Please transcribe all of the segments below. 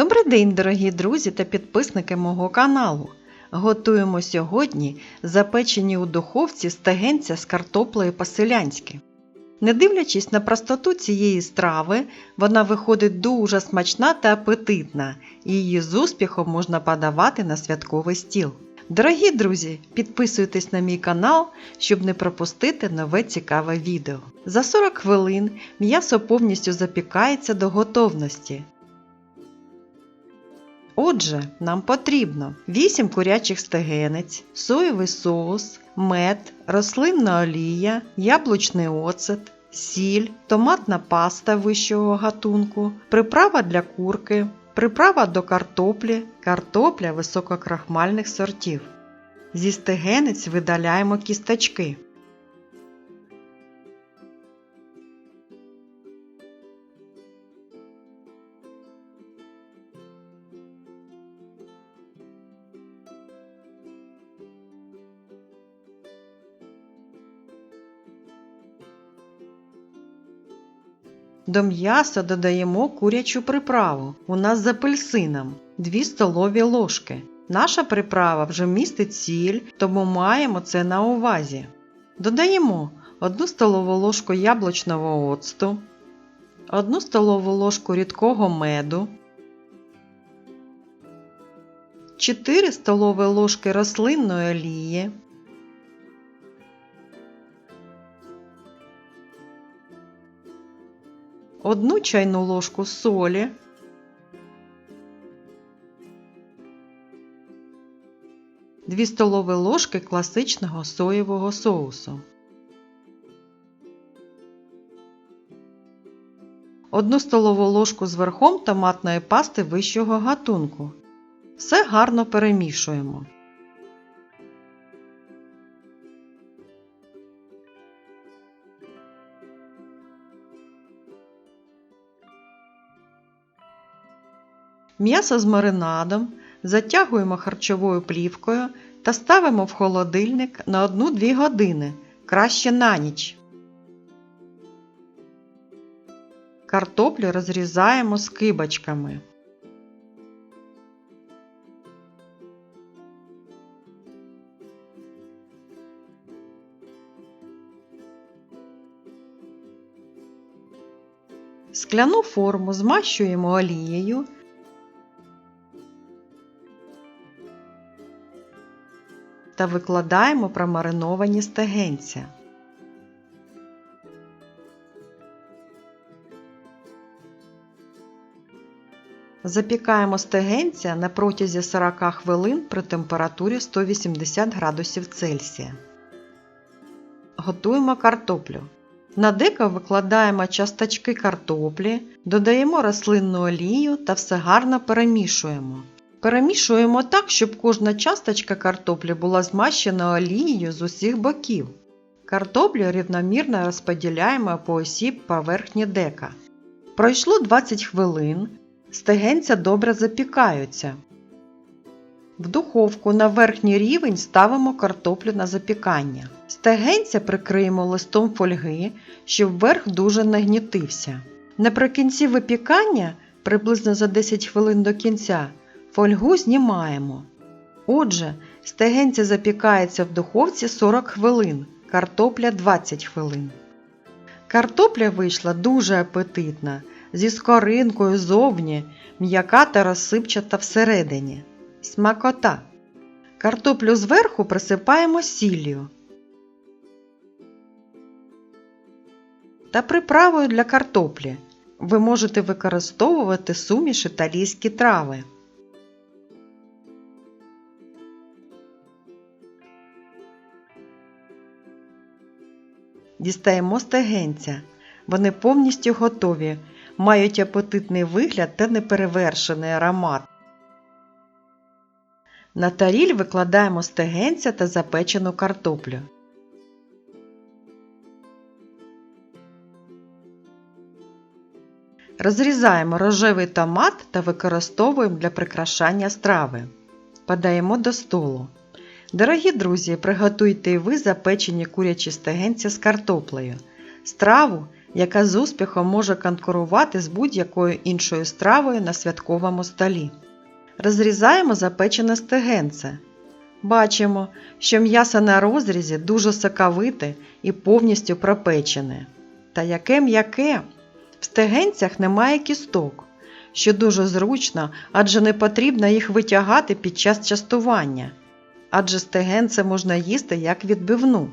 Добрий день, дорогі друзі та підписники мого каналу. Готуємо сьогодні запечені у духовці стегенця з картоплею по-селянськи. Не дивлячись на простоту цієї страви, вона виходить дуже смачна та апетитна, і її з успіхом можна подавати на святковий стіл. Дорогі друзі, підписуйтесь на мій канал, щоб не пропустити нове цікаве відео. За 40 хвилин м'ясо повністю запікається до готовності. Отже, нам потрібно 8 курячих стегенець, соєвий соус, мед, рослинна олія, яблучний оцет, сіль, томатна паста вищого гатунку, приправа для курки, приправа до картоплі, картопля висококрахмальних сортів. Зі стегенець видаляємо кісточки. До м'яса додаємо курячу приправу. У нас з апельсином 2 столові ложки. Наша приправа вже містить сіль, тому маємо це на увазі. Додаємо 1 столову ложку яблучного оцту, 1 столову ложку рідкого меду, 4 столові ложки рослинної олії, одну чайну ложку солі, дві столові ложки класичного соєвого соусу, одну столову ложку з верхом томатної пасти вищого гатунку. Все гарно перемішуємо. М'ясо з маринадом затягуємо харчовою плівкою та ставимо в холодильник на 1-2 години, краще на ніч. Картоплю розрізаємо скибочками. Скляну форму змащуємо олією та викладаємо промариновані стегенця. Запікаємо стегенця на протязі 40 хвилин при температурі 180 градусів Цельсія. Готуємо картоплю. На деко викладаємо часточки картоплі, додаємо рослинну олію та все гарно перемішуємо. Перемішуємо так, щоб кожна часточка картоплі була змащена олією з усіх боків. Картоплю рівномірно розподіляємо по осі поверхні дека. Пройшло 20 хвилин, стегенця добре запікаються. В духовку на верхній рівень ставимо картоплю на запікання. Стегенця прикриємо листом фольги, щоб верх дуже нагнітився. Наприкінці випікання, приблизно за 10 хвилин до кінця, фольгу знімаємо. Отже, стегенця запікається в духовці 40 хвилин, картопля 20 хвилин. Картопля вийшла дуже апетитна, зі скоринкою зовні, м'яка та розсипчата всередині. Смакота. Картоплю зверху присипаємо сіллю та приправою для картоплі. Ви можете використовувати суміш італійські трави. Дістаємо стегенця. Вони повністю готові, мають апетитний вигляд та неперевершений аромат. На таріль викладаємо стегенця та запечену картоплю. Розрізаємо рожевий томат та використовуємо для прикрашання страви. Подаємо до столу. Дорогі друзі, приготуйте і ви запечені курячі стегенця з картоплею. Страву, яка з успіхом може конкурувати з будь-якою іншою стравою на святковому столі. Розрізаємо запечене стегенце. Бачимо, що м'ясо на розрізі дуже соковите і повністю пропечене. Та яке м'яке! В стегенцях немає кісток, що дуже зручно, адже не потрібно їх витягати під час частування. Адже стегенце можна їсти як відбивну.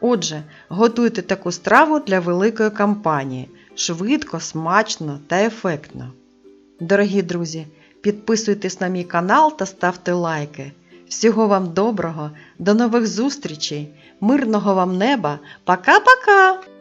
Отже, готуйте таку страву для великої компанії швидко, смачно та ефектно. Дорогі друзі, підписуйтесь на мій канал та ставте лайки. Всього вам доброго, до нових зустрічей, мирного вам неба. Пока-пока!